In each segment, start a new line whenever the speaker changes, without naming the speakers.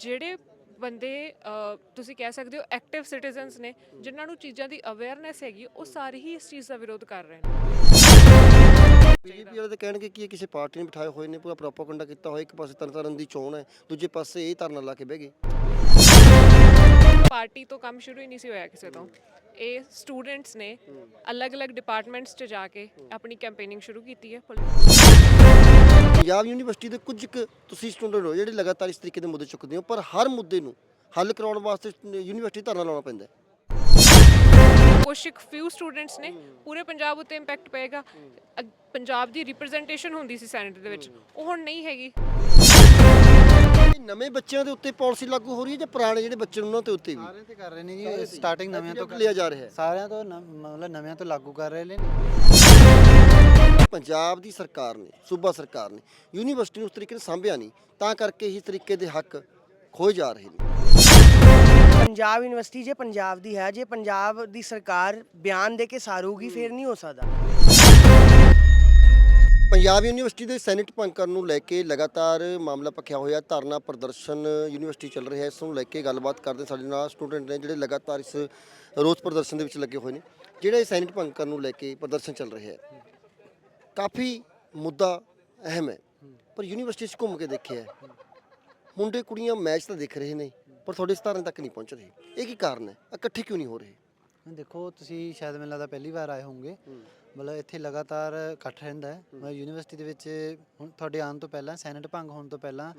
ਜਿਹੜੇ ਬੰਦੇ ਤੁਸੀਂ ਕਹਿ ਸਕਦੇ ਹੋ ਐਕਟਿਵ ਸਿਟੀਜ਼ਨਸ ਨੇ ਜਿਨ੍ਹਾਂ ਨੂੰ ਚੀਜ਼ਾਂ ਦੀ ਅਵੇਅਰਨੈਸ ਹੈਗੀ ਉਹ ਸਾਰੇ ਹੀ ਇਸ ਚੀਜ਼ ਦਾ ਵਿਰੋਧ ਕਰ ਰਹੇ ਨੇ।
ਬੀਜੇਪੀ ਵਾਲੇ ਤਾਂ ਕਹਿਣਗੇ ਕਿ ਇਹ ਕਿਸੇ ਪਾਰਟੀ ਨੇ ਬਿਠਾਏ ਹੋਏ ਨੇ ਪੂਰਾ ਪ੍ਰੋਪਾਗੈਂਡਾ ਕੀਤਾ ਹੋਇਆ ਇੱਕ ਪਾਸੇ ਤਰਨਤਾਰਨ ਦੀ ਚੋਣ ਹੈ ਦੂਜੇ ਪਾਸੇ ਇਹ ਧਰਨਾ ਲਾ ਕੇ ਬਹਿ ਗਏ।
ਪਾਰਟੀ ਤੋਂ ਕੰਮ ਸ਼ੁਰੂ ਹੀ ਨਹੀਂ ਸੀ ਹੋਇਆ ਕਿਸੇ ਤੋਂ। ਇਹ ਸਟੂਡੈਂਟਸ ਨੇ ਅਲੱਗ-ਅਲੱਗ ਡਿਪਾਰਟਮੈਂਟਸ 'ਚ ਜਾ ਕੇ ਆਪਣੀ ਕੈਂਪੇਨਿੰਗ ਸ਼ੁਰੂ ਕੀਤੀ ਹੈ।
ਪੰਜਾਬ ਯੂਨੀਵਰਸਿਟੀ ਦੇ ਕੁਝ ਕੁ ਤੁਸੀਂ ਸਟੂਡੈਂਟ ਹੋ ਜਿਹੜੇ ਲਗਾਤਾਰ ਇਸ ਤਰੀਕੇ ਦੇ ਮੁੱਦੇ ਚੁੱਕਦੇ ਹੋ ਪਰ ਹਰ ਮੁੱਦੇ ਨੂੰ ਹੱਲ ਕਰਾਉਣ ਵਾਸਤੇ ਯੂਨੀਵਰਸਿਟੀ ਧਰਨਾ ਲਾਉਣਾ ਪੈਂਦਾ ਹੈ।
ਕੁਛ ਇੱਕ ਫਿਊ ਸਟੂਡੈਂਟਸ ਨੇ ਪੂਰੇ ਪੰਜਾਬ ਉੱਤੇ ਇੰਪੈਕਟ ਪਏਗਾ। ਪੰਜਾਬ ਦੀ ਰਿਪਰੈਜ਼ੈਂਟੇਸ਼ਨ ਹੁੰਦੀ ਸੀ ਸੈਨੇਟ ਦੇ ਵਿੱਚ। ਉਹ ਹੁਣ ਨਹੀਂ ਹੈਗੀ।
ਇਹ ਨਵੇਂ ਬੱਚਿਆਂ ਦੇ ਉੱਤੇ ਪਾਲਿਸੀ ਲਾਗੂ ਹੋ ਰਹੀ ਹੈ ਜਾਂ ਪੁਰਾਣੇ ਜਿਹੜੇ ਬੱਚੇ ਨੇ ਉਹਨਾਂ ਦੇ ਉੱਤੇ ਵੀ?
ਸਾਰਿਆਂ ਤੇ ਕਰ ਰਹੇ ਨੇ ਜੀ ਸਟਾਰਟਿੰਗ ਨਵਿਆਂ ਤੋਂ
ਲਿਆ ਜਾ ਰਿਹਾ ਹੈ?
ਸਾਰਿਆਂ ਤੋਂ ਨਵ- ਮਤਲਬ ਨਵਿਆਂ ਤੋਂ ਲਾਗੂ ਕਰ ਰਹੇ ਨੇ।
ਪੰਜਾਬ ਦੀ ਸਰਕਾਰ ਨੇ ਸੂਬਾ ਸਰਕਾਰ ਨੇ ਯੂਨੀਵਰਸਿਟੀ ਨੂੰ ਉਸ ਤਰੀਕੇ ਨਾਲ ਸਾਂਭਿਆ ਨਹੀਂ ਤਾਂ ਕਰਕੇ ਇਸ ਤਰੀਕੇ ਦੇ ਹੱਕ ਖੋਏ ਜਾ ਰਹੇ ਨੇ।
ਪੰਜਾਬ ਯੂਨੀਵਰਸਿਟੀ ਜੇ ਪੰਜਾਬ ਦੀ ਹੈ ਜੇ ਪੰਜਾਬ ਦੀ ਸਰਕਾਰ ਬਿਆਨ ਦੇ ਕੇ ਸਾਰੂਗੀ ਫਿਰ ਨਹੀਂ ਹੋ ਸਕਦਾ।
ਪੰਜਾਬ ਯੂਨੀਵਰਸਿਟੀ ਦੇ ਸੈਨੇਟ ਭੰਗ ਕਰਨ ਨੂੰ ਲੈ ਕੇ ਲਗਾਤਾਰ ਮਾਮਲਾ ਪੱਖਿਆ ਹੋਇਆ ਧਰਨਾ ਪ੍ਰਦਰਸ਼ਨ ਯੂਨੀਵਰਸਿਟੀ ਚੱਲ ਰਿਹਾ ਇਸ ਨੂੰ ਲੈ ਕੇ ਗੱਲਬਾਤ ਕਰਦੇ ਸਾਡੇ ਨਾਲ ਸਟੂਡੈਂਟ ਨੇ ਜਿਹੜੇ ਲਗਾਤਾਰ ਇਸ ਰੋਸ ਪ੍ਰਦਰਸ਼ਨ ਦੇ ਵਿੱਚ ਲੱਗੇ ਹੋਏ ਨੇ ਜਿਹੜਾ ਇਹ ਸੈਨੇਟ ਭੰਗ ਕਰਨ ਨੂੰ ਲੈ ਕੇ ਪ੍ਰਦਰਸ਼ਨ ਚੱਲ ਰਿਹਾ ਹੈ। ਕਾਫੀ ਮੁੱਦਾ ਅਹਿਮ ਹੈ ਪਰ ਯੂਨੀਵਰਸਿਟੀ 'ਚ ਘੁੰਮ ਕੇ ਦੇਖਿਆ ਮੁੰਡੇ ਕੁੜੀਆਂ ਮੈਚ ਤਾਂ ਦੇਖ ਰਹੇ ਨੇ ਪਰ ਤੁਹਾਡੇ ਸਤਾਰੇ ਤੱਕ ਨਹੀਂ ਪਹੁੰਚ ਰਹੇ। ਇਹ ਕੀ ਕਾਰਨ ਹੈ? ਇਕੱਠੇ ਕਿਉਂ ਨਹੀਂ ਹੋ ਰਹੇ?
ਦੇਖੋ ਤੁਸੀਂ ਸ਼ਾਇਦ ਮੈਨੂੰ ਲੱਗਦਾ ਪਹਿਲੀ ਵਾਰ ਆਏ ਹੋਵੋਗੇ। ਮਤਲਬ ਇੱਥੇ ਲਗਾਤਾਰ ਇਕੱਠ ਰਹਿੰਦਾ ਹੈ। ਮਤਲਬ ਯੂਨੀਵਰਸਿਟੀ ਦੇ ਵਿੱਚ ਹੁਣ ਤੁਹਾਡੇ ਆਉਣ ਤੋਂ ਪਹਿਲਾਂ ਸੈਨੇਟ ਭੰਗ ਹੋਣ ਤੋਂ ਪਹਿਲਾਂ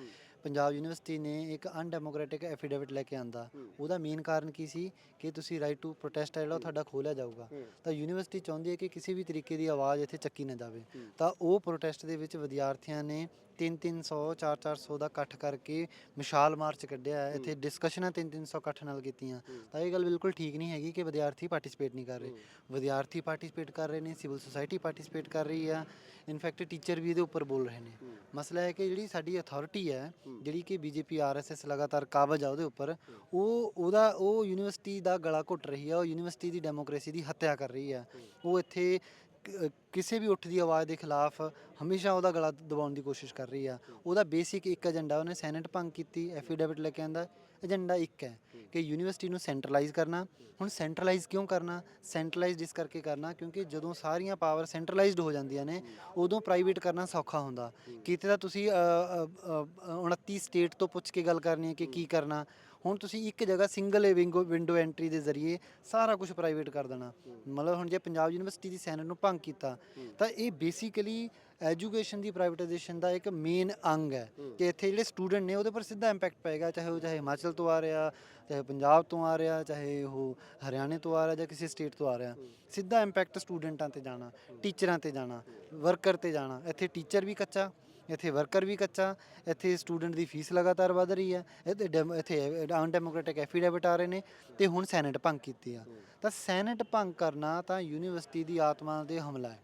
ਪੰਜਾਬ ਯੂਨੀਵਰਸਿਟੀ ਨੇ ਇੱਕ ਅਨਡੈਮੋਕ੍ਰੈਟਿਕ ਐਫੀਡੇਵਿਟ ਲੈ ਕੇ ਆਂਦਾ। ਉਹਦਾ ਮੇਨ ਕਾਰਨ ਕੀ ਸੀ ਕਿ ਤੁਸੀਂ ਰਾਈਟ ਟੂ ਪ੍ਰੋਟੈਸਟ ਹੈ ਜਿਹੜਾ ਉਹ ਤੁਹਾਡਾ ਖੋਲਿਆ ਜਾਊਗਾ। ਤਾਂ ਯੂਨੀਵਰਸਿਟੀ ਚਾਹੁੰਦੀ ਹੈ ਕਿ ਕਿਸੇ ਵੀ ਤਰੀਕੇ ਦੀ ਆਵਾਜ਼ ਇੱਥੇ ਚੱਕੀ ਨਾ ਜਾਵੇ। ਤਾਂ ਉਹ ਪ੍ਰੋਟੈਸਟ ਦੇ ਵਿੱਚ ਵਿਦਿਆਰਥੀਆਂ ਨੇ 3-300 4-400 ਦਾ ਇਕੱਠ ਕਰਕੇ ਵਿਸ਼ਾਲ ਮਾਰਚ ਕੱਢਿਆ ਹੈ। ਇੱਥੇ ਡਿਸਕਸ਼ਨਾਂ 3-300 ਇਕੱਠ ਨਾਲ ਕੀਤੀਆਂ। ਤਾਂ ਇਹ ਗੱਲ ਬਿਲਕੁਲ ਠੀਕ ਨਹੀਂ ਹੈਗੀ ਕਿ ਵਿਦਿਆਰਥੀ ਪਾਰਟਿਸਿਪੇਟ ਨਹੀਂ ਕਰ ਰਹੇ। ਵਿਦਿਆਰਥੀ ਪਾਰਟਿਸਿਪੇਟ ਕਰ ਰਹੇ ਨੇ ਸਿਵਲ ਸੁਸਾਇਟੀ ਪਾਰਟਿਸਿਪੇਟ ਕਰ ਰਹੀ ਆ। ਇਨਫੈਕਟ ਟੀਚਰ ਵੀ ਇਹਦੇ ਉੱਪਰ ਬੋਲ ਰਹੇ ਨੇ। ਮਸਲਾ ਹੈ ਕਿ ਜਿਹੜੀ ਸਾਡੀ ਅਥਾਰਟੀ ਹੈ ਜਿਹੜੀ ਕਿ ਬੀਜੇਪੀ ਆਰਐਸਐਸ ਲਗਾਤਾਰ ਕਾਬਜ ਆ ਉਹਦੇ ਉੱਪਰ ਉਹ ਉਹਦਾ ਉਹ ਯੂਨੀਵਰਸਿਟੀ ਦਾ ਗਲਾ ਘੁੱਟ ਰਹੀ ਆ ਉਹ ਯੂਨੀਵਰਸਿਟੀ ਦੀ ਡੈਮੋਕ੍ਰੇਸੀ ਦੀ ਹੱਤਿਆ ਕਰ ਰਹੀ ਆ। ਉਹ ਇੱਥੇ ਕ- ਕਿਸੇ ਵੀ ਉੱਠਦੀ ਆਵਾਜ਼ ਦੇ ਖਿਲਾਫ ਹਮੇਸ਼ਾ ਉਹਦਾ ਗਲਾ ਦਬਾਉਣ ਦੀ ਕੋਸ਼ਿਸ਼ ਕਰ ਰਹੀ ਆ। ਉਹਦਾ ਬੇਸਿਕ ਇੱਕ ਏਜੰਡਾ ਉਹਨੇ ਸੈਨੇਟ ਭੰਗ ਕੀਤੀ ਐਫੀਡੇਵਿਟ ਲੈ ਕੇ ਆਂਦਾ ਏਜੰਡਾ ਇੱਕ ਹੈ ਕਿ ਯੂਨੀਵਰਸਿਟੀ ਨੂੰ ਸੈਂਟਰਲਾਈਜ਼ ਕਰਨਾ। ਹੁਣ ਸੈਂਟਰਲਾਈਜ਼ ਕਿਉਂ ਕਰਨਾ? ਸੈਂਟਰਲਾਈਜ਼ਡ ਇਸ ਕਰਕੇ ਕਰਨਾ ਕਿਉਂਕਿ ਜਦੋਂ ਸਾਰੀਆਂ ਪਾਵਰ ਸੈਂਟਰਲਾਈਜ਼ਡ ਹੋ ਜਾਂਦੀਆਂ ਨੇ ਉਦੋਂ ਪ੍ਰਾਈਵੇਟ ਕਰਨਾ ਸੌਖਾ ਹੁੰਦਾ। ਕਿਤੇ ਤਾਂ ਤੁਸੀਂ ਅ, ਅ, ਅ, 29 ਸਟੇਟ ਤੋਂ ਪੁੱਛ ਕੇ ਗੱਲ ਕਰਨੀ ਹੈ ਕਿ ਕੀ ਕਰਨਾ। ਹੁਣ ਤੁਸੀਂ ਇੱਕ ਜਗ੍ਹਾ ਸਿੰਗਲ ਵਿੰਡੋ ਵਿੰਡੋ ਐਂਟਰੀ ਦੇ ਜ਼ਰੀਏ ਸਾਰਾ ਕੁਝ ਪ੍ਰਾਈਵੇਟ ਕਰ ਦੇਣਾ। ਮਤਲਬ ਹੁਣ ਜੇ ਪੰਜਾਬ ਯੂਨੀਵਰਸਿਟੀ ਦੀ ਸੈਨੇਟ ਨੂੰ ਭੰਗ ਕੀਤਾ ਤਾਂ ਇਹ ਬੇਸਿਕਲੀ ਐਜੂਕੇਸ਼ਨ ਦੀ ਪ੍ਰਾਈਵੇਟਾਈਜੇਸ਼ਨ ਦਾ ਇੱਕ ਮੇਨ ਅੰਗ ਹੈ ਕਿ ਇੱਥੇ ਜਿਹੜੇ ਸਟੂਡੈਂਟ ਨੇ ਉਹਦੇ ਪਰ ਸਿੱਧਾ ਇੰਪੈਕਟ ਪਏਗਾ ਚਾਹੇ ਉਹ ਚਾਹੇ ਹਿਮਾਚਲ ਤੋਂ ਆ ਰਿਹਾ ਚਾਹੇ ਪੰਜਾਬ ਤੋਂ ਆ ਰਿਹਾ ਚਾਹੇ ਉਹ ਹਰਿਆਣੇ ਤੋਂ ਆ ਰਿਹਾ ਜਾਂ ਕਿਸੇ ਸਟੇਟ ਤੋਂ ਆ ਰਿਹਾ। ਸਿੱਧਾ ਇੰਪੈਕਟ ਸਟੂਡੈਂਟਾਂ ਤੇ ਜਾਣਾ ਟੀਚਰਾਂ ਤੇ ਜਾਣਾ ਵਰਕਰ ਤੇ ਜਾਣਾ। ਇੱਥੇ ਟੀਚਰ ਵੀ ਕੱਚਾ ਇੱਥੇ ਵਰਕਰ ਵੀ ਕੱਚਾ, ਇੱਥੇ ਸਟੂਡੈਂਟ ਦੀ ਫੀਸ ਲਗਾਤਾਰ ਵਧ ਰਹੀ ਹੈ, ਇੱਥੇ ਡੈਮ- ਇੱਥੇ ਅਨਡੈਮੋਕ੍ਰੈਟਿਕ ਐਫੀਡੇਵਿਟ ਆ ਰਹੇ ਨੇ ਤੇ ਹੁਣ ਸੈਨੇਟ ਭੰਗ ਕੀਤੀ ਆ। ਤਾਂ ਸੈਨੇਟ ਭੰਗ ਕਰਨਾ ਤਾਂ ਯੂਨੀਵਰਸਿਟੀ ਦੀ ਆਤਮਾ ਤੇ ਹਮਲਾ ਹੈ।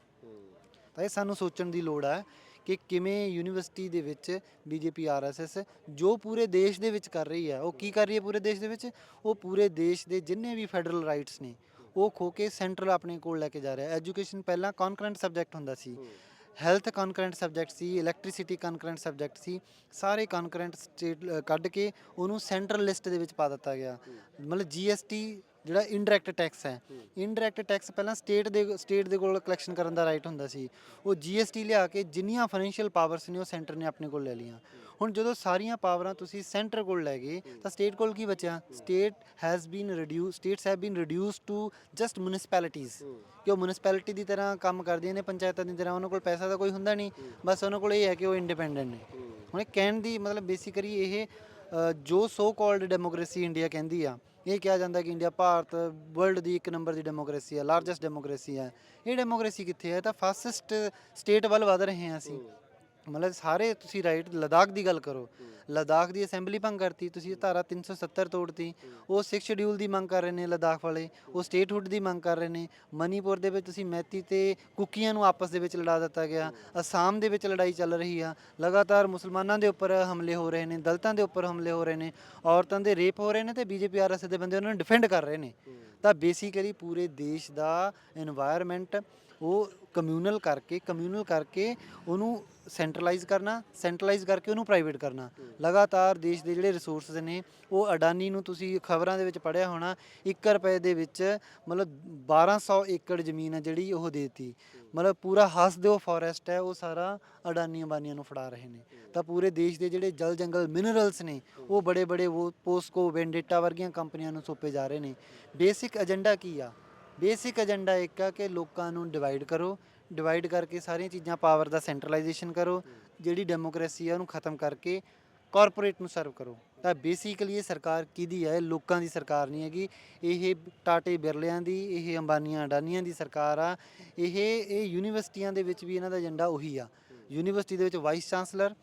ਤਾਂ ਇਹ ਸਾਨੂੰ ਸੋਚਣ ਦੀ ਲੋੜ ਹੈ ਕਿ ਕਿਵੇਂ ਯੂਨੀਵਰਸਿਟੀ ਦੇ ਵਿੱਚ ਬੀਜੇਪੀ ਆਰਐਸਐਸ ਜੋ ਪੂਰੇ ਦੇਸ਼ ਦੇ ਵਿੱਚ ਕਰ ਰਹੀ ਹੈ, ਉਹ ਕੀ ਕਰ ਰਹੀ ਹੈ ਪੂਰੇ ਦੇਸ਼ ਦੇ ਵਿੱਚ? ਉਹ ਪੂਰੇ ਦੇਸ਼ ਦੇ ਜਿੰਨੇ ਵੀ ਫੈਡਰਲ ਰਾਈਟਸ ਨੇ, ਉਹ ਖੋ ਕੇ ਸੈਂਟਰਲ ਆਪਣੇ ਕੋਲ ਲੈ ਕੇ ਜਾ ਰਿਹਾ ਐਜੂਕੇਸ਼ਨ ਪਹਿਲਾਂ ਕਨਕਰੈਂਟ ਸਬਜੈਕਟ ਹੁੰਦਾ ਸੀ। ਹੈਲਥ ਕਨਕਰੈਂਟ ਸਬਜੈਕਟ ਸੀ ਇਲੈਕਟ੍ਰਿਸਿਟੀ ਕਨਕਰੈਂਟ ਸਬਜੈਕਟ ਸੀ ਸਾਰੇ ਕਨਕਰੈਂਟ ਸਟੇਟ ਕੱਢ ਕੇ ਉਹਨੂੰ ਸੈਂਟਰਲ ਲਿਸਟ ਦੇ ਵਿੱਚ ਪਾ ਦਿੱਤਾ ਗਿਆ। ਮਤਲਬ ਜੀਐਸਟੀ ਜਿਹੜਾ ਇਨਡਾਇਰੈਕਟ ਟੈਕਸ ਹੈ। ਇਨਡਾਇਰੈਕਟ ਟੈਕਸ ਪਹਿਲਾਂ ਸਟੇਟ ਦੇ ਸਟੇਟ ਦੇ ਕੋਲ ਕਲੈਕਸ਼ਨ ਕਰਨ ਦਾ ਰਾਈਟ ਹੁੰਦਾ ਸੀ। ਉਹ ਜੀਐਸਟੀ ਲਿਆ ਕੇ ਜਿੰਨੀਆਂ ਫਾਈਨੈਂਸ਼ੀਅਲ ਪਾਵਰਸ ਨੇ ਉਹ ਸੈਂਟਰ ਨੇ ਆਪਣੇ ਕੋਲ ਲੈ ਲਈਆਂ। ਹੁਣ ਜਦੋਂ ਸਾਰੀਆਂ ਪਾਵਰਾਂ ਤੁਸੀਂ ਸੈਂਟਰ ਕੋਲ ਲੈ ਗਏ ਤਾਂ ਸਟੇਟ ਕੋਲ ਕੀ ਬਚਿਆ? State has been reduce states have been reduce to just municipalities ਕਿ ਉਹ ਮਿਊਨਿਸਪੈਲਿਟੀ ਦੀ ਤਰ੍ਹਾਂ ਕੰਮ ਕਰਦੀਆਂ ਨੇ ਪੰਚਾਇਤਾਂ ਦੀ ਤਰ੍ਹਾਂ ਉਹਨਾਂ ਕੋਲ ਪੈਸਾ ਤਾਂ ਕੋਈ ਹੁੰਦਾ ਨਹੀਂ। ਬਸ ਉਹਨਾਂ ਕੋਲ ਇਹ ਹੈ ਕਿ ਉਹ ਇੰਡੀਪੈਂਡੈਂਟ ਨੇ। ਹੁਣ ਇਹ ਕਹਿਣ ਦੀ ਮਤਲਬ ਬੇਸਿਕਲੀ ਇਹ ਜੋ ਸੋ ਕਾਲਡ ਡੈਮੋਕ੍ਰੇਸੀ ਇੰਡੀਆ ਕਹਿੰਦੀ ਆ ਇਹ ਕਿਹਾ ਜਾਂਦਾ ਕਿ ਇੰਡੀਆ ਭਾਰਤ ਵਰਲਡ ਦੀ ਇੱਕ ਨੰਬਰ ਦੀ ਡੈਮੋਕ੍ਰੇਸੀ ਹੈ ਲਾਰਜੈਸਟ ਡੈਮੋਕ੍ਰੇਸੀ ਹੈ। ਇਹ ਡੈਮੋਕ੍ਰੇਸੀ ਕਿੱਥੇ ਹੈ? ਤਾਂ ਫਾਸਿਸਟ ਸਟੇਟ ਵੱਲ ਵਧ ਰਹੇ ਹਾਂ ਅਸੀਂ। ਮਤਲਬ ਸਾਰੇ ਤੁਸੀਂ ਰਾਈਟ ਲਦਾਖ ਦੀ ਗੱਲ ਕਰੋ। ਲਦਾਖ ਦੀ ਅਸੈਂਬਲੀ ਭੰਗ ਕਰਤੀ, ਤੁਸੀਂ ਧਾਰਾ 370 ਤੋੜਤੀ। ਉਹ 6 ਸ਼ਡਿਊਲ ਦੀ ਮੰਗ ਕਰ ਰਹੇ ਨੇ ਲਦਾਖ ਵਾਲੇ, ਉਹ ਸਟੇਟਹੁੱਡ ਦੀ ਮੰਗ ਕਰ ਰਹੇ ਨੇ। ਮਨੀਪੁਰ ਦੇ ਵਿੱਚ ਤੁਸੀਂ ਮੈਤੀ ਤੇ ਕੁਕੀਆਂ ਨੂੰ ਆਪਸ ਦੇ ਵਿੱਚ ਲੜਾ ਦਿੱਤਾ ਗਿਆ। ਅਸਾਮ ਦੇ ਵਿੱਚ ਲੜਾਈ ਚੱਲ ਰਹੀ ਆ। ਲਗਾਤਾਰ ਮੁਸਲਮਾਨਾਂ ਦੇ ਉੱਪਰ ਹਮਲੇ ਹੋ ਰਹੇ ਨੇ, ਦਲਤਾਂ ਦੇ ਉੱਪਰ ਹਮਲੇ ਹੋ ਰਹੇ ਨੇ। ਔਰਤਾਂ ਦੇ ਰੇਪ ਹੋ ਰਹੇ ਨੇ ਤੇ ਬੀਜੇਪੀ ਆਰਐਸ ਦੇ ਬੰਦੇ ਉਹਨਾਂ ਨੂੰ ਡਿਫੈਂਡ ਕਰ ਰਹੇ ਨੇ। ਤਾਂ ਬੇਸਿਕਲੀ ਪੂਰੇ ਦੇਸ਼ ਦਾ এনवायरमेंट ਉਹ ਕਮਿਊਨਲ ਕਰਕੇ ਕਮਿਊਨਲ ਕਰਕੇ ਉਹਨੂੰ ਸੈਂਟਰਲਾਈਜ਼ ਕਰਨਾ ਸੈਂਟਰਲਾਈਜ਼ ਕਰਕੇ ਉਹਨੂੰ ਪ੍ਰਾਈਵੇਟ ਕਰਨਾ। ਲਗਾਤਾਰ ਦੇਸ਼ ਦੇ ਜਿਹੜੇ ਰਿਸੋਰਸਸ ਨੇ, ਉਹ ਅਡਾਨੀ ਨੂੰ ਤੁਸੀਂ ਖਬਰਾਂ ਦੇ ਵਿੱਚ ਪੜਿਆ ਹੋਣਾ 1 ਰੁਪਏ ਦੇ ਵਿੱਚ ਮਤਲਬ 1200 ਏਕੜ ਜ਼ਮੀਨ ਹੈ ਜਿਹੜੀ ਉਹ ਦੇਤੀ। ਮਤਲਬ ਪੂਰਾ ਹੱਸ ਦਿਓ ਫੋਰੈਸਟ ਹੈ, ਉਹ ਸਾਰਾ ਅਡਾਨੀ ਅੰਬਾਨੀਆਂ ਨੂੰ ਫੜਾ ਰਹੇ ਨੇ। ਤਾਂ ਪੂਰੇ ਦੇਸ਼ ਦੇ ਜਿਹੜੇ ਜਲ ਜੰਗਲ ਮਿਨਰਲਸ ਨੇ, ਉਹ ਬੜੇ ਬੜੇ ਉਹ ਪੋਸਕੋ ਵੈਂਡੇਟਾ ਵਰਗੀਆਂ ਕੰਪਨੀਆਂ ਨੂੰ ਸੌਂਪੇ ਜਾ ਰਹੇ ਨੇ। ਬੇਸਿਕ ਏਜੰਡਾ ਕੀ ਆ? ਬੇਸਿਕ ਏਜੰਡਾ ਇੱਕ ਆ ਕਿ ਲੋਕਾਂ ਨੂੰ ਡਿਵਾਈਡ ਕਰੋ ਡਿਵਾਈਡ ਕਰਕੇ ਸਾਰੀਆਂ ਚੀਜ਼ਾਂ ਪਾਵਰ ਦਾ ਸੈਂਟਰਲਾਈਜੇਸ਼ਨ ਕਰੋ, ਜਿਹੜੀ ਡੈਮੋਕ੍ਰੇਸੀ ਆ ਉਹਨੂੰ ਖਤਮ ਕਰਕੇ ਕਾਰਪੋਰੇਟ ਨੂੰ ਸਰਵ ਕਰੋ। ਤਾਂ ਬੇਸਿਕਲੀ ਇਹ ਸਰਕਾਰ ਕਿਹਦੀ ਹੈ ਲੋਕਾਂ ਦੀ ਸਰਕਾਰ ਨਹੀਂ ਹੈਗੀ। ਇਹ ਟਾਟੇ ਬਿਰਲਿਆਂ ਦੀ, ਇਹ ਅੰਬਾਨੀਆਂ ਅਡਾਨੀਆਂ ਦੀ ਸਰਕਾਰ ਆ। ਇਹ ਇਹ ਯੂਨੀਵਰਸਿਟੀਆਂ ਦੇ ਵਿੱਚ ਵੀ ਇਹਨਾਂ ਦਾ ਏਜੰਡਾ ਉਹੀ ਆ। ਯੂਨੀਵਰਸਿਟੀ ਦੇ ਵਿੱਚ vice chancellor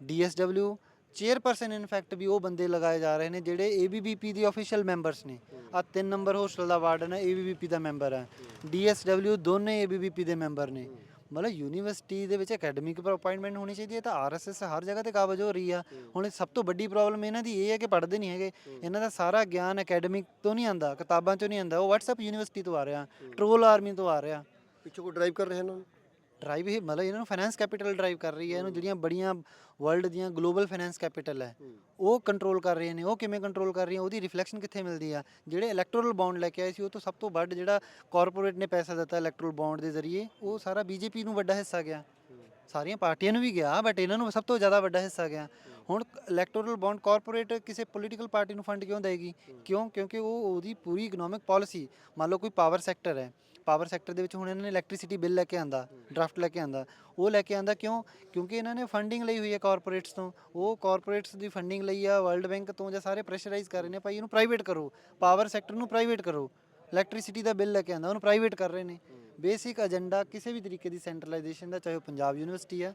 DSW chairperson in fact ਵੀ ਉਹ ਬੰਦੇ ਲਗਾਏ ਜਾ ਰਹੇ ਨੇ ਜਿਹੜੇ ਏਬੀਵੀਪੀ ਦੇ ਆਫੀਸ਼ੀਅਲ ਮੈਂਬਰਸ ਨੇ। ਆ ਤਿੰਨ ਨੰਬਰ ਹੋਸਟਲ ਦਾ ਵਾਰਡਨ ਹੈ ਏਬੀਵੀਪੀ ਦਾ ਮੈਂਬਰ ਹੈ। ਡੀਐਸਡਬਲਿਊ ਦੋਨੇ ਏਬੀਵੀਪੀ ਦੇ ਮੈਂਬਰ ਨੇ। ਮਤਲਬ ਯੂਨੀਵਰਸਿਟੀ ਦੇ ਵਿੱਚ ਅਕੈਡਮਿਕ ਅਪਾਇੰਟਮੈਂਟ ਹੋਣੀ ਚਾਹੀਦੀ ਹੈ ਤਾਂ ਆਰਐਸਐਸ ਹਰ ਜਗ੍ਹਾ ਤੇ ਕਾਬਜ ਹੋ ਰਹੀ ਆ। ਹੁਣ ਸਭ ਤੋਂ ਵੱਡੀ ਪ੍ਰੋਬਲਮ ਇਹਨਾਂ ਦੀ ਇਹ ਹੈ ਕਿ ਪੜ੍ਹਦੇ ਨਹੀਂ ਹੈਗੇ। ਇਹਨਾਂ ਦਾ ਸਾਰਾ ਗਿਆਨ ਅਕੈਡਮਿਕ ਤੋਂ ਨਹੀਂ ਆਂਦਾ ਕਿਤਾਬਾਂ ਚੋਂ ਨਹੀਂ ਆਂਦਾ ਉਹ WhatsApp ਯੂਨੀਵਰਸਿਟੀ ਤੋਂ ਆ ਰਿਹਾ ਟ੍ਰੋਲ ਆਰਮੀ ਤੋਂ ਆ ਰਿਹਾ।
ਪਿੱਛੋਂ ਕੋਈ ਡਰਾਈਵ ਕਰ ਰਿਹਾ ਇਹਨਾਂ ਨੂੰ?
ਡਰਾਈਵ ਇਹ ਮਤਲਬ ਇਹਨਾਂ ਨੂੰ ਫਾਈਨੈਂਸ ਕੈਪੀਟਲ ਡਰਾਈਵ ਕਰ ਰਹੀ ਹੈ ਇਹਨੂੰ ਜਿਹੜੀਆਂ ਬੜੀਆਂ ਵਰਲਡ ਦੀਆਂ ਗਲੋਬਲ ਫਾਈਨੈਂਸ ਕੈਪੀਟਲ ਹੈ ਉਹ ਕੰਟਰੋਲ ਕਰ ਰਹੀਆਂ ਨੇ ਉਹ ਕਿਵੇਂ ਕੰਟਰੋਲ ਕਰ ਰਹੀਆਂ ਉਹਦੀ ਰਿਫਲੈਕਸ਼ਨ ਕਿੱਥੇ ਮਿਲਦੀ ਆ? ਜਿਹੜੇ ਇਲੈਕਟੋਰਲ ਬੌਂਡ ਲੈ ਕੇ ਆਏ ਸੀ ਉਹ ਤੋਂ ਸਭ ਤੋਂ ਵੱਧ ਜਿਹੜਾ ਕਾਰਪੋਰੇਟ ਨੇ ਪੈਸਾ ਦਿੱਤਾ ਇਲੈਕਟੋਰਲ ਬੌਂਡ ਦੇ ਜ਼ਰੀਏ ਉਹ ਸਾਰਾ ਬੀਜੇਪੀ ਨੂੰ ਵੱਡਾ ਹਿੱਸਾ ਗਿਆ। ਸਾਰੀਆਂ ਪਾਰਟੀਆਂ ਨੂੰ ਵੀ ਗਿਆ ਬਟ ਇਹਨਾਂ ਨੂੰ ਸਭ ਤੋਂ ਜ਼ਿਆਦਾ ਵੱਡਾ ਹਿੱਸਾ ਗਿਆ। ਹੁਣ ਇਲੈਕਟੋਰਲ ਬੌਂਡ ਕਾਰਪੋਰੇਟ ਕਿਸੇ ਪੋਲੀਟੀਕਲ ਪਾਰਟੀ ਨੂੰ ਫੰਡ ਕਿਉਂ ਦੇਗੀ? ਕਿਉਂ? ਕਿਉਂਕਿ ਉਹ ਉਹਦੀ ਪੂਰੀ ਇਕਨੋਮਿਕ ਪਾਲਿਸੀ ਮੰਨ ਲਓ ਕੋਈ ਪਾਵਰ ਸੈਕਟਰ ਹੈ ਪਾਵਰ ਸੈਕਟਰ ਦੇ ਵਿੱਚ ਹੁਣ ਇਹਨਾਂ ਨੇ ਇਲੈਕਟ੍ਰਿਸਿਟੀ ਬਿੱਲ ਲੈ ਕੇ ਆਂਦਾ ਡਰਾਫਟ ਲੈ ਕੇ ਆਂਦਾ, ਉਹ ਲੈ ਕੇ ਆਂਦਾ ਕਿਉਂ? ਕਿਉਂਕਿ ਇਹਨਾਂ ਨੇ ਫੰਡਿੰਗ ਲਈ ਹੋਈ ਹੈ ਕਾਰਪੋਰੇਟਸ ਤੋਂ। ਉਹ ਕਾਰਪੋਰੇਟਸ ਦੀ ਫੰਡਿੰਗ ਲਈ ਆ ਵਰਲਡ ਬੈਂਕ ਤੋਂ ਜਾਂ ਸਾਰੇ ਪ੍ਰੈਸ਼ਰਾਈਜ਼ ਕਰ ਰਹੇ ਨੇ, ਭਾਈ ਇਹਨੂੰ ਪ੍ਰਾਈਵੇਟ ਕਰੋ ਪਾਵਰ ਸੈਕਟਰ ਨੂੰ ਪ੍ਰਾਈਵੇਟ ਕਰੋ। ਇਲੈਕਟ੍ਰਿਸਿਟੀ ਦਾ ਬਿੱਲ ਲੈ ਕੇ ਆਂਦਾ, ਉਹਨੂੰ ਪ੍ਰਾਈਵੇਟ ਕਰ ਰਹੇ ਨੇ। ਬੇਸਿਕ ਏਜੰਡਾ ਕਿਸੇ ਵੀ ਤਰੀਕੇ ਦੀ ਸੈਂਟਰਲਾਈਜੇਸ਼ਨ ਦਾ, ਚਾਹੇ ਉਹ ਪੰਜਾਬ ਯੂਨੀਵਰਸਿਟੀ ਆ,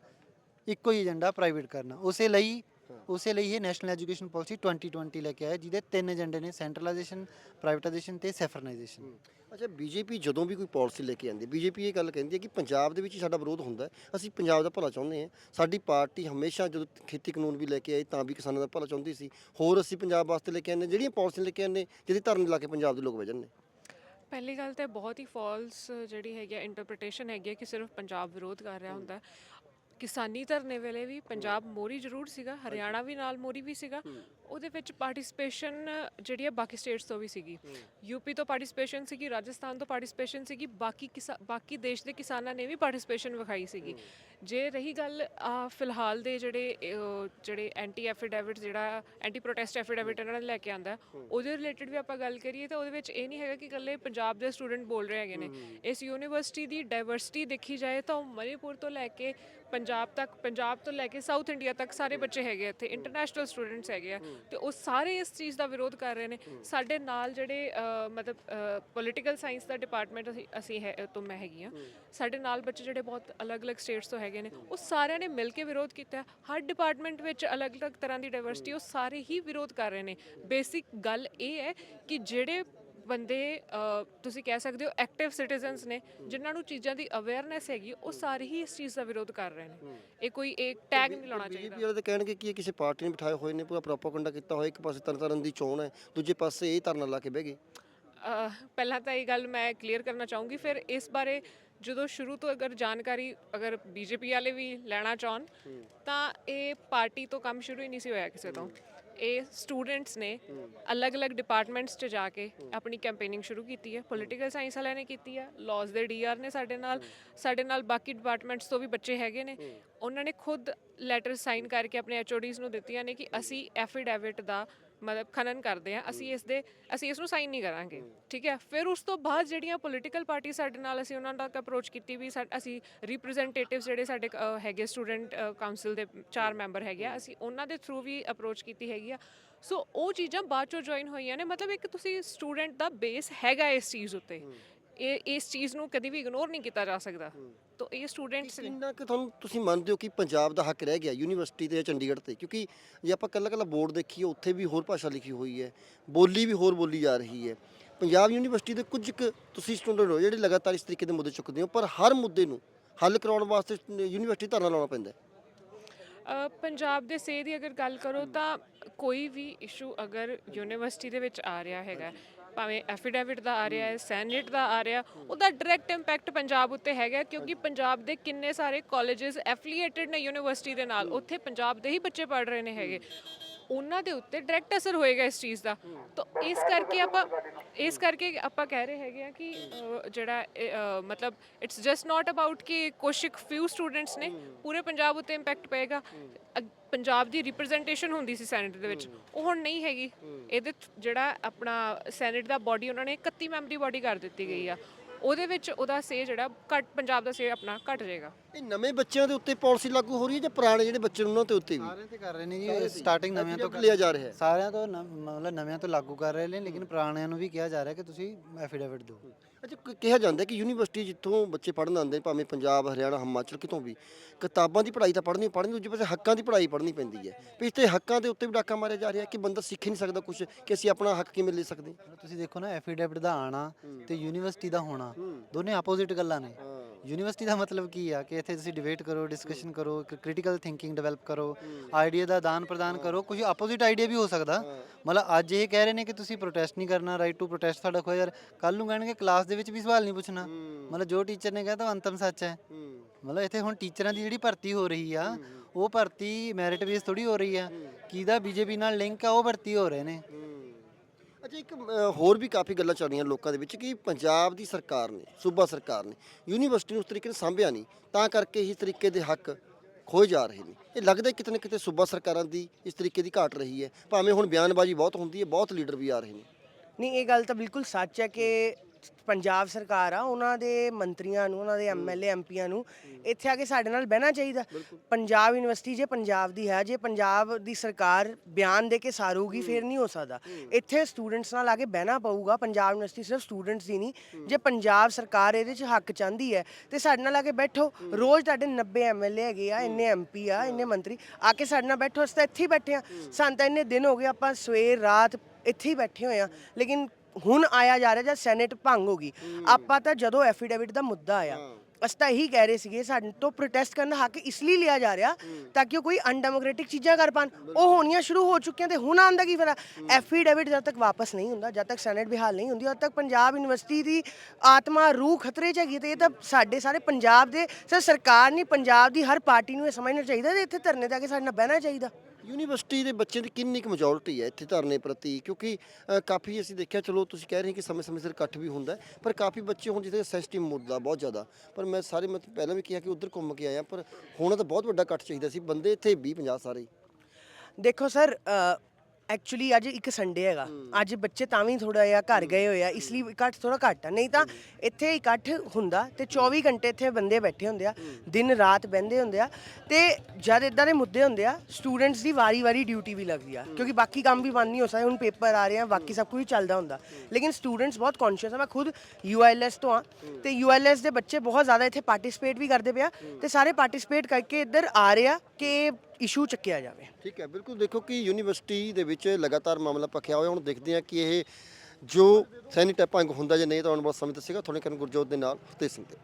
ਇੱਕੋ ਹੀ ਏਜੰਡਾ ਪ੍ਰਾਈਵੇਟ ਕਰਨਾ। ਉਸੇ ਲਈ ਉਸੇ ਲਈ ਇਹ ਨੈਸ਼ਨਲ ਐਜੂਕੇਸ਼ਨ ਪਾਲਿਸੀ 2020 ਲੈ ਕੇ ਆਇਆ ਜਿਹਦੇ ਤਿੰਨ ਏਜੰਡੇ ਨੇ ਸੈਂਟਰਲਾਈਜੇਸ਼ਨ ਪ੍ਰਾਈਵੇਟਾਈਜੇਸ਼ਨ ਤੇ ਸੈਫਰਨਾਈਜੇਸ਼ਨ
ਅੱਛਾ ਬੀਜੇਪੀ ਜਦੋਂ ਵੀ ਕੋਈ ਪਾਲਿਸੀ ਲੈ ਕੇ ਆਉਂਦੀ ਬੀਜੇਪੀ ਇਹ ਗੱਲ ਕਹਿੰਦੀ ਹੈ ਕਿ ਪੰਜਾਬ ਦੇ ਵਿੱਚ ਹੀ ਸਾਡਾ ਵਿਰੋਧ ਹੁੰਦਾ ਹੈ। ਅਸੀਂ ਪੰਜਾਬ ਦਾ ਭਲਾ ਚਾਹੁੰਦੇ ਹਾਂ। ਸਾਡੀ ਪਾਰਟੀ ਹਮੇਸ਼ਾ ਜਦੋਂ ਖੇਤੀ ਕਾਨੂੰਨ ਵੀ ਲੈ ਕੇ ਆਈ ਤਾਂ ਵੀ ਕਿਸਾਨਾਂ ਦਾ ਭਲਾ ਚਾਹੁੰਦੀ ਸੀ। ਹੋਰ ਅਸੀਂ ਪੰਜਾਬ ਵਾਸਤੇ ਲੈ ਕੇ ਆਉਂਦੇ ਜਿਹੜੀਆਂ ਪਾਲਿਸੀਆਂ ਲੈ ਕੇ ਆਉਂਦੇ ਜਿਹਦੀ ਧਰਨ ਲਾ ਕੇ ਪੰਜਾਬ ਦੇ ਲੋਕ ਵਜਨ ਨੇ।
ਪਹਿਲੀ ਗੱਲ ਤਾਂ ਬਹੁਤ ਹੀ ਫਾਲਸ ਜਿਹੜੀ ਹੈਗੀ ਇੰਟਰਪ੍ਰੀਟੇਸ਼ਨ ਹੈਗੀ ਕਿ ਸਿਰਫ ਪੰਜਾਬ ਵਿਰੋਧ ਕਰ ਰਿਹਾ ਹੁੰਦਾ। ਕਿਸਾਨੀ ਧਰਨੇ ਵੇਲੇ ਵੀ ਪੰਜਾਬ ਮੋਰੀ ਜ਼ਰੂਰ ਸੀਗਾ ਹਰਿਆਣਾ ਵੀ ਨਾਲ ਮੋਰੀ ਵੀ ਸੀਗਾ। ਉਹਦੇ ਵਿੱਚ ਪਾਰਟਿਸਿਪੇਸ਼ਨ ਜਿਹੜੀ ਹੈ ਬਾਕੀ ਸਟੇਟਸ ਤੋਂ ਵੀ ਸੀਗੀ। ਯੂਪੀ ਤੋਂ ਪਾਰਟਿਸਿਪੇਸ਼ਨ ਸੀਗੀ ਰਾਜਸਥਾਨ ਤੋਂ ਪਾਰਟਿਸਿਪੇਸ਼ਨ ਸੀਗੀ ਬਾਕੀ ਕਿਸਾ- ਬਾਕੀ ਦੇਸ਼ ਦੇ ਕਿਸਾਨਾਂ ਨੇ ਵੀ ਪਾਰਟਿਸਿਪੇਸ਼ਨ ਵਿਖਾਈ ਸੀਗੀ। ਜੇ ਰਹੀ ਗੱਲ ਫਿਲਹਾਲ ਦੇ ਜਿਹੜੇ ਜਿਹੜੇ ਐਂਟੀ ਐਫੀਡੇਵਿਟ ਜਿਹੜਾ ਐਂਟੀ ਪ੍ਰੋਟੈਸਟ ਐਫੀਡੇਵਿਟ ਇਹਨਾਂ ਨੇ ਲੈ ਕੇ ਆਂਦਾ ਉਹਦੇ ਰਿਲੇਟਡ ਵੀ ਆਪਾਂ ਗੱਲ ਕਰੀਏ ਤਾਂ ਉਹਦੇ ਵਿੱਚ ਇਹ ਨਹੀਂ ਹੈਗਾ ਕਿ ਇਕੱਲੇ ਪੰਜਾਬ ਦੇ ਸਟੂਡੈਂਟ ਬੋਲ ਰਹੇ ਹੈਗੇ ਨੇ। ਇਸ ਯੂਨੀਵਰਸਿਟੀ ਦੀ ਡਾਈਵਰਸਿਟੀ ਦੇਖੀ ਜਾਏ ਤਾਂ ਉਹ ਮਣੀਪੁਰ ਤੋਂ ਲੈ ਕੇ ਪੰਜਾਬ ਤੱਕ ਪੰਜਾਬ ਤੋਂ ਲੈ ਕੇ ਸਾਊਥ ਇੰਡੀਆ ਤੱਕ ਸਾਰੇ ਬੱਚੇ ਹੈਗੇ ਇੱਥੇ ਇੰਟਰਨੈਸ਼ਨਲ ਸਟੂਡੈਂਟਸ ਹੈਗੇ ਆ। ਤੇ ਉਹ ਸਾਰੇ ਇਸ ਚੀਜ਼ ਦਾ ਵਿਰੋਧ ਕਰ ਰਹੇ ਨੇ। ਸਾਡੇ ਨਾਲ ਜਿਹੜੇ ਮਤਲਬ ਪੋਲੀਟੀਕਲ ਸਾਇੰਸ ਦਾ ਡਿਪਾਰਟਮੈਂਟ ਅਸੀਂ ਹੈ ਤੋਂ ਮੈਂ ਹੈਗੀ ਆ। ਸਾਡੇ ਨਾਲ ਬੱਚੇ ਜਿਹੜੇ ਬਹੁਤ ਅਲੱਗ-ਅਲੱਗ ਸਟੇਟਸ ਤੋਂ ਹੈਗੇ ਨੇ ਉਹ ਸਾਰਿਆਂ ਨੇ ਮਿਲ ਕੇ ਵਿਰੋਧ ਕੀਤਾ। ਹਰ ਡਿਪਾਰਟਮੈਂਟ ਵਿੱਚ ਅਲੱਗ-ਅਲੱਗ ਤਰ੍ਹਾਂ ਦੀ ਡਾਈਵਰਸਿਟੀ ਉਹ ਸਾਰੇ ਹੀ ਵਿਰੋਧ ਕਰ ਰਹੇ ਨੇ। ਬੇਸਿਕ ਗੱਲ ਇਹ ਹੈ ਕਿ ਜਿਹੜੇ ਬੰਦੇ ਤੁਸੀਂ ਕਹਿ ਸਕਦੇ ਹੋ ਐਕਟਿਵ ਸਿਟੀਜ਼ਨਸ ਨੇ ਜਿਨ੍ਹਾਂ ਨੂੰ ਚੀਜ਼ਾਂ ਦੀ ਅਵੇਅਰਨੈਸ ਹੈਗੀ ਉਹ ਸਾਰੇ ਹੀ ਇਸ ਚੀਜ਼ ਦਾ ਵਿਰੋਧ ਕਰ ਰਹੇ ਨੇ। ਇਹ ਕੋਈ ਇੱਕ ਟੈਗ ਨਹੀਂ ਲਾਉਣਾ ਚਾਹੀਦਾ।
ਬੀਜੇਪੀ ਵਾਲੇ ਤਾਂ ਕਹਿਣਗੇ ਕਿ ਇਹ ਕਿਸੇ ਪਾਰਟੀ ਨੇ ਬਿਠਾਏ ਹੋਏ ਨੇ ਪੂਰਾ ਪ੍ਰੋਪਾਗੈਂਡਾ ਕੀਤਾ ਹੋਇਆ ਇੱਕ ਪਾਸੇ ਤਰਨਤਾਰਨ ਦੀ ਚੋਣ ਹੈ ਦੂਜੇ ਪਾਸੇ ਇਹ ਧਰਨਾ ਲਾ ਕੇ ਬਹਿ ਗਏ।
ਪਹਿਲਾਂ ਤਾਂ ਇਹ ਗੱਲ ਮੈਂ ਕਲੀਅਰ ਕਰਨਾ ਚਾਹੂੰਗੀ ਫਿਰ ਇਸ ਬਾਰੇ ਜਦੋਂ ਸ਼ੁਰੂ ਤੋਂ ਅਗਰ ਜਾਣਕਾਰੀ ਅਗਰ ਬੀਜੇਪੀ ਵਾਲੇ ਵੀ ਲੈਣਾ ਚਾਹਣ ਤਾਂ ਇਹ ਪਾਰਟੀ ਤੋਂ ਕੰਮ ਸ਼ੁਰੂ ਹੀ ਨਹੀਂ ਸੀ ਹੋਇਆ ਕਿਸੇ ਤੋਂ। ਇਹ ਸਟੂਡੈਂਟਸ ਨੇ ਅਲੱਗ-ਅਲੱਗ ਡਿਪਾਰਟਮੈਂਟਸ 'ਚ ਜਾ ਕੇ ਆਪਣੀ ਕੈਂਪੇਨਿੰਗ ਸ਼ੁਰੂ ਕੀਤੀ ਹੈ। ਪੋਲੀਟੀਕਲ ਸਾਇੰਸ ਵਾਲਿਆਂ ਨੇ ਕੀਤੀ ਹੈ। ਲਾਜ਼ ਦੇ ਡੀਆਰ ਨੇ ਸਾਡੇ ਨਾਲ। ਸਾਡੇ ਨਾਲ ਬਾਕੀ ਡਿਪਾਰਟਮੈਂਟਸ ਤੋਂ ਵੀ ਬੱਚੇ ਹੈਗੇ ਨੇ। ਉਹਨਾਂ ਨੇ ਖੁਦ ਲੈਟਰ ਸਾਈਨ ਕਰਕੇ ਆਪਣੇ ਐਚਓਡੀਜ਼ ਨੂੰ ਦਿੱਤੀਆਂ ਨੇ ਕਿ ਅਸੀਂ ਐਫੀਡੇਵਿਟ ਦਾ ਮਤਲਬ ਖਨਨ ਕਰਦੇ ਆ ਅਸੀਂ ਇਸ ਦੇ ਅਸੀਂ ਇਸ ਨੂੰ ਸਾਈਨ ਨਹੀਂ ਕਰਾਂਗੇ ਠੀਕ ਹੈ? ਫਿਰ ਉਸ ਤੋਂ ਬਾਅਦ ਜਿਹੜੀਆਂ ਪੋਲੀਟੀਕਲ ਪਾਰਟੀ ਸਾਡੇ ਨਾਲ ਅਸੀਂ ਉਹਨਾਂ ਤੱਕ ਅਪਰੋਚ ਕੀਤੀ ਵੀ ਅਸੀਂ ਰਿਪਰੈਜ਼ੈਂਟੇਟਿਵਸ ਜਿਹੜੇ ਸਾਡੇ ਹੈਗੇ ਸਟੂਡੈਂਟ ਕਾਉਂਸਲ ਦੇ ਚਾਰ ਮੈਂਬਰ ਹੈਗੇ ਆ ਅਸੀਂ ਉਹਨਾਂ ਦੇ ਥਰੂ ਵੀ ਅਪਰੋਚ ਕੀਤੀ ਹੈਗੀ ਆ। ਸੋ ਉਹ ਚੀਜ਼ਾਂ ਬਾਅਦ ਚੋਂ ਜੁਆਇਨ ਹੋਈਆਂ ਨੇ ਮਤਲਬ ਇੱਕ ਤੁਸੀਂ ਸਟੂਡੈਂਟ ਦਾ ਬੇਸ ਹੈਗਾ ਇਸ ਚੀਜ਼ ਉੱਤੇ। ਇਹ ਇਸ ਚੀਜ਼ ਨੂੰ ਕਦੀ ਵੀ ਇਗਨੋਰ ਨਹੀਂ ਕੀਤਾ ਜਾ ਸਕਦਾ। ਤਾਂ ਇਹ ਸਟੂਡੈਂਟਸ
ਇੰਨਾ ਕਿ ਤੁਹਾਨੂੰ ਤੁਸੀਂ ਮੰਨਦੇ ਹੋ ਕਿ ਪੰਜਾਬ ਦਾ ਹੱਕ ਰਹਿ ਗਿਆ ਯੂਨੀਵਰਸਿਟੀ ਤੇ ਜਾਂ ਚੰਡੀਗੜ੍ਹ ਤੇ? ਕਿਉਂਕਿ ਜੇ ਆਪਾਂ ਕੱਲਾ ਕੱਲਾ ਬੋਰਡ ਦੇਖੀਏ ਉੱਥੇ ਵੀ ਹੋਰ ਭਾਸ਼ਾ ਲਿਖੀ ਹੋਈ ਹੈ ਬੋਲੀ ਵੀ ਹੋਰ ਬੋਲੀ ਜਾ ਰਹੀ ਹੈ। ਪੰਜਾਬ ਯੂਨੀਵਰਸਿਟੀ ਦੇ ਕੁਝ ਕੁ ਤੁਸੀਂ ਸਟੂਡੈਂਟ ਹੋ ਜਿਹੜੇ ਲਗਾਤਾਰ ਇਸ ਤਰੀਕੇ ਦੇ ਮੁੱਦੇ ਚੁੱਕਦੇ ਹੋ ਪਰ ਹਰ ਮੁੱਦੇ ਨੂੰ ਹੱਲ ਕਰਾਉਣ ਵਾਸਤੇ ਯੂਨੀਵਰਸਿਟੀ ਧਰਨਾ ਲਾਉਣਾ ਪੈਂਦਾ ਹੈ।
ਪੰਜਾਬ ਦੇ ਸੇ ਦੀ ਅਗਰ ਗੱਲ ਕਰੋ ਤਾਂ ਕੋਈ ਵੀ ਇਸ਼ੂ ਅਗਰ ਯੂਨੀਵਰਸਿਟੀ ਦੇ ਵਿੱਚ ਆ ਰਿਹਾ ਹੈਗਾ ਭਾਵੇਂ ਐਫੀਡੇਵਿਟ ਦਾ ਆ ਰਿਹਾ ਹੈ ਸੈਨੇਟ ਦਾ ਆ ਰਿਹਾ, ਉਹਦਾ ਡਾਇਰੈਕਟ ਇੰਪੈਕਟ ਪੰਜਾਬ ਉੱਤੇ ਹੈਗਾ ਕਿਉਂਕਿ ਪੰਜਾਬ ਦੇ ਕਿੰਨੇ ਸਾਰੇ ਕਾਲਜਸ ਐਫੀਲੀਏਟਡ ਨੇ ਯੂਨੀਵਰਸਿਟੀ ਦੇ ਨਾਲ, ਉੱਥੇ ਪੰਜਾਬ ਦੇ ਹੀ ਬੱਚੇ ਪੜ੍ਹ ਰਹੇ ਨੇ ਹੈਗੇ। ਉਹਨਾਂ ਦੇ ਉੱਤੇ ਡਾਇਰੈਕਟ ਅਸਰ ਹੋਏਗਾ ਇਸ ਚੀਜ਼ ਦਾ। ਤਾਂ ਇਸ ਕਰਕੇ ਆਪਾਂ ਇਸ ਕਰਕੇ ਆਪਾਂ ਕਹਿ ਰਹੇ ਹੈਗੇ ਆ ਕਿ ਅ, ਜਿਹੜਾ ਇਹ, ਅ, ਮਤਲਬ ਇਟਸ ਜਸਟ ਨਾਟ ਅਬਾਊਟ ਕਿ ਕੁਛ ਇੱਕ ਫਿਊ ਸਟੂਡੈਂਟਸ ਨੇ ਪੂਰੇ ਪੰਜਾਬ ਉੱਤੇ ਇੰਪੈਕਟ ਪਏਗਾ। ਅਗ- ਪੰਜਾਬ ਦੀ ਰਿਪਰੈਜ਼ੈਂਟੇਸ਼ਨ ਹੁੰਦੀ ਸੀ ਸੈਨੇਟ ਦੇ ਵਿੱਚ। ਉਹ ਹੁਣ ਨਹੀਂ ਹੈਗੀ। ਇਹਦੇ ਥ- ਜਿਹੜਾ ਆਪਣਾ ਸੈਨੇਟ ਦਾ ਬਾਡੀ ਉਹਨਾਂ ਨੇ 31 ਮੈਂਬਰੀ ਬਾਡੀ ਕਰ ਦਿੱਤੀ ਗਈ ਆ। ਉਹਦੇ ਵਿੱਚ ਉਹਦਾ ਸੇ ਜਿਹੜਾ ਘਟ ਪੰਜਾਬ ਦਾ ਸੇ ਆਪਣਾ ਘਟ ਜਾਏਗਾ
ਇਹ ਨਵੇਂ ਬੱਚਿਆਂ ਦੇ ਉੱਤੇ ਪਾਲਿਸੀ ਲਾਗੂ ਹੋ ਰਹੀ ਹੈ ਜਾਂ ਪੁਰਾਣੇ ਜਿਹੜੇ ਬੱਚੇ ਨੇ ਉਹਨਾਂ ਦੇ ਉੱਤੇ ਵੀ?
ਸਾਰਿਆਂ ਤੇ ਕਰ ਰਹੇ ਨੇ ਜੀ ਸਟਾਰਟਿੰਗ ਨਵਿਆਂ ਤੋਂ
ਲਿਆ ਜਾ ਰਿਹਾ ਹੈ।
ਸਾਰਿਆਂ ਤੋਂ ਨਵ- ਮਤਲਬ ਨਵਿਆਂ ਤੋਂ ਲਾਗੂ ਕਰ ਰਹੇ ਨੇ ਲੇਕਿਨ ਪੁਰਾਣਿਆਂ ਨੂੰ ਵੀ ਕਿਹਾ ਜਾ ਰਿਹਾ ਕਿ ਤੁਸੀਂ ਐਫੀਡੇਵਿਟ ਦਿਓ।
ਅੱਛਾ ਕ- ਕਿਹਾ ਜਾਂਦਾ ਕਿ ਯੂਨੀਵਰਸਿਟੀ ਜਿੱਥੋਂ ਬੱਚੇ ਪੜ੍ਹਨ ਆਉਂਦੇ ਭਾਵੇਂ ਪੰਜਾਬ ਹਰਿਆਣਾ ਹਿਮਾਚਲ ਕਿਤੋਂ ਵੀ ਕਿਤਾਬਾਂ ਦੀ ਪੜ੍ਹਾਈ ਤਾਂ ਪੜ੍ਹਨੀ ਪੜ੍ਹਨੀ ਦੂਜੇ ਪਾਸੇ ਹੱਕਾਂ ਦੀ ਪੜ੍ਹਾਈ ਪੜ੍ਹਨੀ ਪੈਂਦੀ ਹੈ। ਵੀ ਇੱਥੇ ਹੱਕਾਂ ਦੇ ਉੱਤੇ ਵੀ ਡਾਕਾ ਮਾਰਿਆ ਜਾ ਰਿਹਾ ਕਿ ਬੰਦਾ ਸਿੱਖ ਹੀ ਨਹੀਂ ਸਕਦਾ ਕੁਝ ਕਿ ਅਸੀਂ ਆਪਣਾ ਹੱਕ ਕਿਵੇਂ ਲੈ ਸਕਦੇ?
ਤੁਸੀਂ ਦੇਖੋ ਨਾ ਐਫੀਡੇਵਿਟ ਦਾ ਆਣਾ ਤੇ ਯੂਨੀਵਰਸਿਟੀ ਦਾ ਹੋਣਾ ਦੋਨੇ ਆਪੋਜ਼ਿਟ ਗੱਲਾਂ ਨੇ। ਯੂਨੀਵਰਸਿਟੀ ਦਾ ਮਤਲਬ ਕੀ ਆ ਕਿ ਇੱਥੇ ਤੁਸੀਂ ਡਿਬੇਟ ਕਰੋ ਡਿਸਕਸ਼ਨ ਕਰੋ ਕ੍ਰਿਟੀਕਲ ਥਿੰਕਿੰਗ ਡਿਵੈਲਪ ਕਰੋ ਆਈਡੀਆ ਦਾ ਆਦਾਨ ਪ੍ਰਦਾਨ ਕਰੋ ਕੁਝ ਆਪੋਜ਼ਿਟ ਆਈਡੀਆ ਵੀ ਹੋ ਸਕਦਾ। ਮਤਲਬ ਅੱਜ ਇਹ ਕਹਿ ਰਹੇ ਨੇ ਕਿ ਤੁਸੀਂ ਪ੍ਰੋਟੈਸਟ ਨਹੀਂ ਕਰਨਾ ਰਾਈਟ ਟੂ ਪ੍ਰੋਟੈਸਟ ਤੁਹਾਡਾ ਖੋਇਆ ਯਾਰ ਕੱਲ ਨੂੰ ਕਹਿਣਗੇ ਕਲਾਸ ਦੇ ਵਿੱਚ ਵੀ ਸਵਾਲ ਨਹੀਂ ਪੁੱਛਣਾ। ਮਤਲਬ ਜੋ ਟੀਚਰ ਨੇ ਕਿਹਾ ਤਾਂ ਅੰਤਮ ਸੱਚ ਹੈ। ਮਤਲਬ ਇੱਥੇ ਹੁਣ ਟੀਚਰਾਂ ਦੀ ਜਿਹੜੀ ਭਰਤੀ ਹੋ ਰਹੀ ਆ ਉਹ ਭਰਤੀ ਮੈਰਿਟ ਬੇਸ ਥੋੜੀ ਹੋ ਰਹੀ ਆ। ਕਿਹਦਾ ਬੀਜੇਪੀ ਨਾਲ ਲਿੰਕ ਆ ਉਹ ਭਰਤੀ ਹੋ ਰਹੇ ਨੇ।
ਅੱਛਾ ਇੱਕ ਅ, ਹੋਰ ਵੀ ਕਾਫੀ ਗੱਲਾਂ ਚੱਲ ਰਹੀਆਂ ਲੋਕਾਂ ਦੇ ਵਿੱਚ ਕਿ ਪੰਜਾਬ ਦੀ ਸਰਕਾਰ ਨੇ ਸੂਬਾ ਸਰਕਾਰ ਨੇ ਯੂਨੀਵਰਸਿਟੀ ਨੂੰ ਉਸ ਤਰੀਕੇ ਨਾਲ ਸਾਂਭਿਆ ਨਹੀਂ ਤਾਂ ਕਰਕੇ ਇਸ ਤਰੀਕੇ ਦੇ ਹੱਕ ਖੋਏ ਜਾ ਰਹੇ ਨੇ। ਇਹ ਲੱਗਦਾ ਕਿਤੇ ਨਾ ਕਿਤੇ ਸੂਬਾ ਸਰਕਾਰਾਂ ਦੀ ਇਸ ਤਰੀਕੇ ਦੀ ਘਾਟ ਰਹੀ ਹੈ। ਭਾਵੇਂ ਹੁਣ ਬਿਆਨਬਾਜ਼ੀ ਬਹੁਤ ਹੁੰਦੀ ਹੈ ਬਹੁਤ ਲੀਡਰ ਵੀ ਆ ਰਹੇ ਨੇ।
ਨਹੀਂ ਇਹ ਗੱਲ ਤਾਂ ਬਿਲਕੁਲ ਸੱਚ ਹੈ ਕਿ ਪੰਜਾਬ ਸਰਕਾਰ ਆ ਉਹਨਾਂ ਦੇ ਮੰਤਰੀਆਂ ਨੂੰ ਉਹਨਾਂ ਦੇ ਐਮਐਲਏ ਐਮਪੀਆਂ ਨੂੰ ਇੱਥੇ ਆ ਕੇ ਸਾਡੇ ਨਾਲ ਬਹਿਣਾ ਚਾਹੀਦਾ। ਪੰਜਾਬ ਯੂਨੀਵਰਸਿਟੀ ਜੇ ਪੰਜਾਬ ਦੀ ਹੈ ਜੇ ਪੰਜਾਬ ਦੀ ਸਰਕਾਰ ਬਿਆਨ ਦੇ ਕੇ ਸਾਰੂਗੀ ਫਿਰ ਨਹੀਂ ਹੋ ਸਕਦਾ। ਇੱਥੇ ਸਟੂਡੈਂਟਸ ਨਾਲ ਆ ਕੇ ਬਹਿਣਾ ਪਊਗਾ ਪੰਜਾਬ ਯੂਨੀਵਰਸਿਟੀ ਸਿਰਫ ਸਟੂਡੈਂਟਸ ਦੀ ਨਹੀਂ ਜੇ ਪੰਜਾਬ ਸਰਕਾਰ ਇਹਦੇ 'ਚ ਹੱਕ ਚਾਹੁੰਦੀ ਹੈ ਤੇ ਸਾਡੇ ਨਾਲ ਆ ਕੇ ਬੈਠੋ। ਰੋਜ਼ ਤੁਹਾਡੇ 90 ਐਮਐਲਏ ਹੈਗੇ ਆ ਇੰਨੇ ਐਮਪੀ ਆ ਇੰਨੇ ਮੰਤਰੀ ਆ ਕੇ ਸਾਡੇ ਨਾਲ ਬੈਠੋ। ਅਸੀਂ ਤਾਂ ਇੱਥੇ ਹੀ ਬੈਠੇ ਆ ਸਾਨੂੰ ਤਾਂ ਇੰਨੇ ਦਿਨ ਹੋ ਗਏ ਆਪਾਂ ਸਵੇਰ ਰਾਤ ਇੱਥੇ ਹੀ ਬੈਠੇ ਹੋਏ ਆ ਲੇਕਿਨ ਹੁਣ ਆਇਆ ਜਾ ਰਿਹਾ ਜਦ ਸੈਨੇਟ ਭੰਗ ਹੋ ਗਈ। ਆਪਾਂ ਤਾਂ ਜਦੋਂ ਐਫੀਡੇਵਿਟ ਦਾ ਮੁੱਦਾ ਆਇਆ ਅਸੀਂ ਤਾਂ ਇਹੀ ਕਹਿ ਰਹੇ ਸੀਗੇ ਸਾਡੇ ਤੋਂ ਪ੍ਰੋਟੈਸਟ ਕਰਨ ਦਾ ਹੱਕ ਇਸ ਲਈ ਲਿਆ ਜਾ ਰਿਹਾ ਤਾਂ ਕਿ ਉਹ ਕੋਈ ਅਨਡੈਮੋਕ੍ਰੈਟਿਕ ਚੀਜ਼ਾਂ ਕਰ ਪਾਣ। ਉਹ ਹੋਣੀਆਂ ਸ਼ੁਰੂ ਹੋ ਚੁੱਕੀਆਂ ਤੇ ਹੁਣ ਆਉਣ ਦਾ ਕੀ ਫਾਇਦਾ ਐਫੀਡੇਵਿਟ ਜਦ ਤੱਕ ਵਾਪਸ ਨਹੀਂ ਹੁੰਦਾ ਜਦ ਤੱਕ ਸੈਨੇਟ ਬਿਹਾਲ ਨਹੀਂ ਹੁੰਦੀ ਉਦ ਤੱਕ ਪੰਜਾਬ ਯੂਨੀਵਰਸਿਟੀ ਦੀ ਆਤਮਾ ਰੂਹ ਖਤਰੇ 'ਚ ਹੈਗੀ ਤੇ ਇਹ ਤਾਂ ਸਾਡੇ ਸਾਰੇ ਪੰਜਾਬ ਦੇ ਸਿਰ ਸਰਕਾਰ ਨਹੀਂ ਪੰਜਾਬ ਦੀ ਹਰ ਪਾਰਟੀ ਨੂੰ ਇਹ ਸਮਝਣਾ ਚਾਹੀਦਾ ਤੇ ਇੱਥੇ ਧਰਨੇ ਤੇ ਆ ਕੇ ਸਾਡੇ ਨਾਲ ਬਹਿਣਾ ਚਾਹੀਦਾ।
ਯੂਨੀਵਰਸਿਟੀ ਦੇ ਬੱਚਿਆਂ ਦੀ ਕਿੰਨੀ ਕੁ ਮੈਜੋਰਟੀ ਹੈ ਇੱਥੇ ਧਰਨੇ ਪ੍ਰਤੀ? ਕਿਉਂਕਿ ਅ, ਕਾਫੀ ਅਸੀਂ ਦੇਖਿਆ ਚਲੋ ਤੁਸੀਂ ਕਹਿ ਰਹੇ ਕਿ ਸਮੇਂ-ਸਮੇਂ ਸਿਰ ਇਕੱਠ ਵੀ ਹੁੰਦਾ ਹੈ, ਪਰ ਕਾਫੀ ਬੱਚੇ ਹੁਣ ਜਿੱਥੇ ਸੈਂਸਿਟਿਵ ਮੁੱਦਾ ਬਹੁਤ ਜ਼ਿਆਦਾ। ਪਰ ਮੈਂ ਸਾਰੇ ਮੈਂ ਪਹਿਲਾਂ ਵੀ ਕਿਹਾ ਕਿ ਉੱਧਰ ਘੁੰਮ ਕੇ ਆਇਆ ਪਰ ਹੁਣ ਤਾਂ ਬਹੁਤ ਵੱਡਾ ਇਕੱਠ ਚਾਹੀਦਾ ਸੀ। ਬੰਦੇ ਇੱਥੇ 20 50 ਸਾਰੇ। ਹੀ
ਦੇਖੋ ਸਰ ਐਕਚੁਅਲੀ ਅੱਜ ਇੱਕ ਸੰਡੇ ਹੈਗਾ। ਅੱਜ ਬੱਚੇ ਤਾਂ ਵੀ ਥੋੜਾ ਜਿਹਾ ਘਰ ਗਏ ਹੋਏ ਆ ਇਸ ਲਈ ਇਕੱਠ ਥੋੜਾ ਘੱਟ ਆ। ਨਹੀਂ ਤਾਂ ਇੱਥੇ ਇਕੱਠ ਹੁੰਦਾ ਤੇ 24 ਘੰਟੇ ਇੱਥੇ ਬੰਦੇ ਬੈਠੇ ਹੁੰਦੇ ਆ ਦਿਨ ਰਾਤ ਬਹਿੰਦੇ ਹੁੰਦੇ ਆ ਤੇ ਜਦ ਇਦਾਂ ਦੇ ਮੁੱਦੇ ਹੁੰਦੇ ਆ ਸਟੂਡੈਂਟਸ ਦੀ ਵਾਰੀ-ਵਾਰੀ ਡਿਊਟੀ ਵੀ ਲੱਗਦੀ ਆ। ਕਿਉਂਕਿ ਬਾਕੀ ਕੰਮ ਵੀ ਬੰਦ ਨਹੀਂ ਹੋ ਸਕਦੇ ਹੁਣ ਪੇਪਰ ਆ ਰਹੇ ਆ ਬਾਕੀ ਸਭ ਕੁਝ ਚੱਲਦਾ ਹੁੰਦਾ। ਲੇਕਿਨ ਸਟੂਡੈਂਟਸ ਬਹੁਤ ਕੌਨਸ਼ੀਅਸ ਆ ਮੈਂ ਖੁਦ ਯੂਐਲਐਸ ਤੋਂ ਆ। ਤੇ ਯੂਐਲਐਸ ਦੇ ਬੱਚੇ ਬਹੁਤ ਜ਼ਿਆਦਾ ਇੱਥੇ ਪਾਰਟਿਸਿਪੇਟ ਵੀ ਕਰਦੇ ਪਿਆ ਤੇ ਸਾਰੇ ਪਾਰਟਿਸਿਪੇਟ ਕਰਕੇ ਇੱਧਰ ਆ ਰਹੇ ਆ ਕਿ ਇਸ਼ੂ ਚੱਕਿਆ ਜਾਵੇ।
ਠੀਕ ਹੈ, ਬਿਲਕੁਲ ਦੇਖੋ ਕਿ ਯੂਨੀਵਰਸਿਟੀ ਦੇ ਵਿੱਚ ਲਗਾਤਾਰ ਮਾਮਲਾ ਪੱਖਿਆ ਹੋਇਆ, ਹੁਣ ਦੇਖਦੇ ਹਾਂ ਕਿ ਇਹ ਜੋ ਸੈਨਿਟ ਭੰਗ ਹੁੰਦਾ ਜਾਂ ਨਹੀਂ ਤਾਂ ਆਉਣ ਵਾਲਾ ਸਮੇਂ ਦੱਸੇਗਾ ਤੁਹਾਡੇ ਕਰਨ ਗੁਰਜੋਤ ਦੇ ਨਾਲ ਤੇ ਸਿੰਘ ਤੇ।